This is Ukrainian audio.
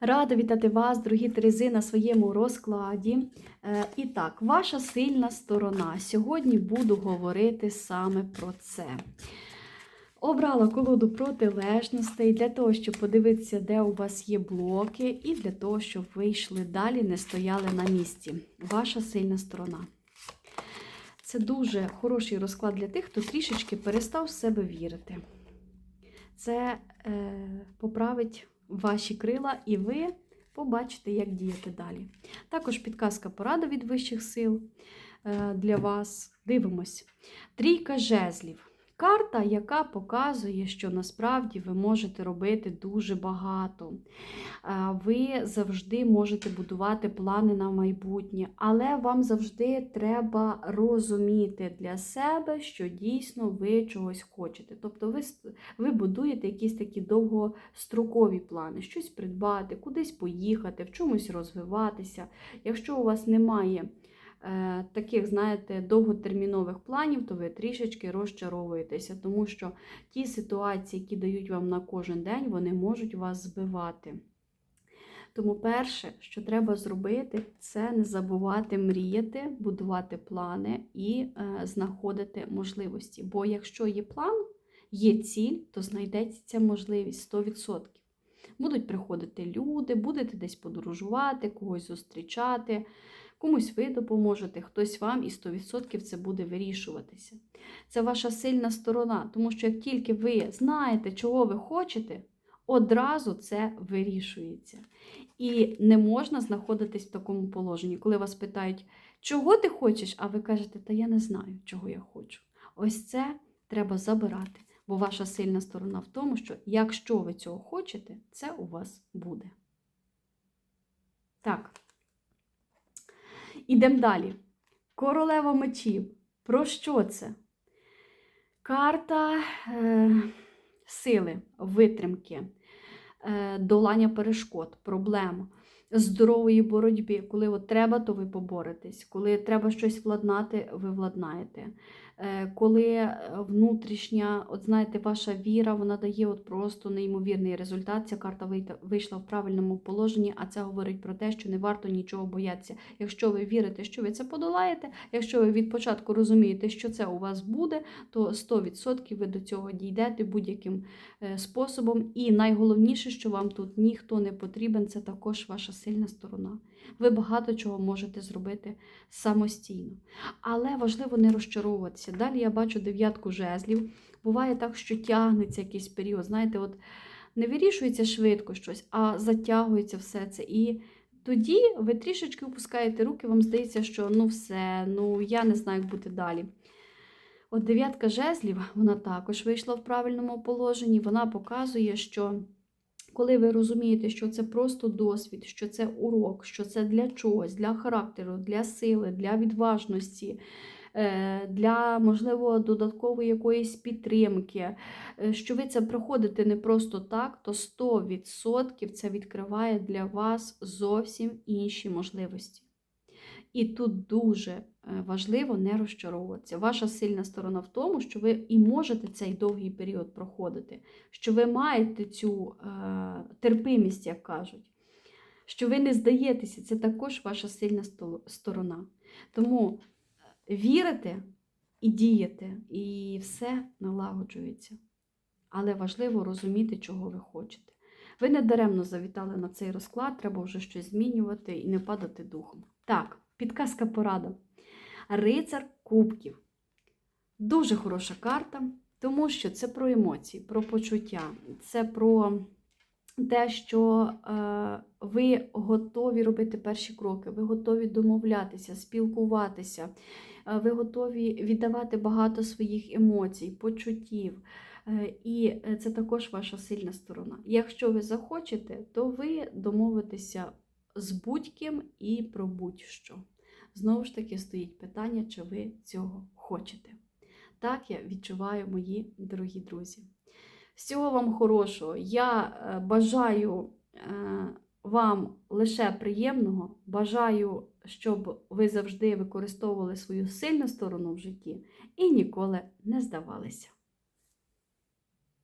Рада вітати вас, дорогі Терези, на своєму розкладі. Е, І так, ваша сильна сторона. Сьогодні буду говорити саме про це. Обрала колоду протилежностей для того, щоб подивитися, де у вас є блоки, і для того, щоб ви йшли далі, не стояли на місці. Ваша сильна сторона. Це дуже хороший розклад для тих, хто трішечки перестав в себе вірити. Це е, поправить ваші крила, і ви побачите, як діяти далі. Також підказка порада від вищих сил е, для вас. Дивимось. Трійка жезлів. Карта, яка показує, що насправді ви можете робити дуже багато. Е, Ви завжди можете будувати плани на майбутнє, але вам завжди треба розуміти для себе, що дійсно ви чогось хочете. Тобто ви, ви будуєте якісь такі довгострокові плани, щось придбати, кудись поїхати, в чомусь розвиватися. Якщо у вас немає таких, знаєте, довготермінових планів, то ви трішечки розчаровуєтеся, тому що ті ситуації, які дають вам на кожен день, вони можуть вас збивати. Тому перше, що треба зробити, це не забувати мріяти, будувати плани і е, знаходити можливості. Бо якщо є план, є ціль, то знайдеться ця можливість 100%. Будуть приходити люди, будете десь подорожувати, когось зустрічати, комусь ви допоможете, хтось вам і 100% це буде вирішуватися. Це ваша сильна сторона, тому що як тільки ви знаєте, чого ви хочете, одразу це вирішується. І не можна знаходитись в такому положенні, коли вас питають, чого ти хочеш, а ви кажете, та я не знаю, чого я хочу. Ось це треба забирати. Бо ваша сильна сторона в тому, що якщо ви цього хочете, це у вас буде. Так. Ідемо далі. Королева мечів. Про що це? Карта е, сили, витримки, е, долання перешкод, проблем, здорової боротьби. Коли от треба, то ви поборетесь. Коли треба щось владнати, ви владнаєте. Е, коли е, внутрішня, от знаєте, ваша віра, вона дає от просто неймовірний результат. Ця карта вийшла в правильному положенні, а це говорить про те, що не варто нічого боятися. Якщо ви вірите, що ви це подолаєте, якщо ви від початку розумієте, що це у вас буде, то 100% ви до цього дійдете будь-яким е, способом. І найголовніше, що вам тут ніхто не потрібен, це також ваша сильна сторона. Ви багато чого можете зробити самостійно. Але важливо не розчаровуватися. Далі я бачу дев'ятку жезлів. Буває так, що тягнеться якийсь період. Знаєте, от не вирішується швидко щось, а затягується все це. І тоді ви трішечки опускаєте руки, вам здається, що ну все, ну я не знаю, як бути далі. От дев'ятка жезлів, вона також вийшла в правильному положенні. Вона показує, що коли ви розумієте, що це просто досвід, що це урок, що це для чогось, для характеру, для сили, для відважності, е, для, можливо, додаткової якоїсь підтримки, е, що ви це проходите не просто так, то 100% це відкриває для вас зовсім інші можливості. І тут дуже е, важливо не розчаровуватися. Ваша сильна сторона в тому, що ви і можете цей довгий період проходити, що ви маєте цю е, терпимість, як кажуть, що ви не здаєтеся, це також ваша сильна сторона. Тому е, вірите і дієте, і все налагоджується. Але важливо розуміти, чого ви хочете. Ви не даремно завітали на цей розклад, треба вже щось змінювати і не падати духом. Так, підказка порада. Рицар кубків. Дуже хороша карта, тому що це про емоції, про почуття, це про те, що е, ви готові робити перші кроки, ви готові домовлятися, спілкуватися, е, ви готові віддавати багато своїх емоцій, почуттів. Е, І е, це також ваша сильна сторона. Якщо ви захочете, то ви домовитеся з будь-ким і про будь-що. Знову ж таки стоїть питання, чи ви цього хочете. Так я відчуваю, мої дорогі друзі. Всього вам хорошого. Я е, бажаю вам лише приємного. Бажаю, щоб ви завжди використовували свою сильну сторону в житті і ніколи не здавалися.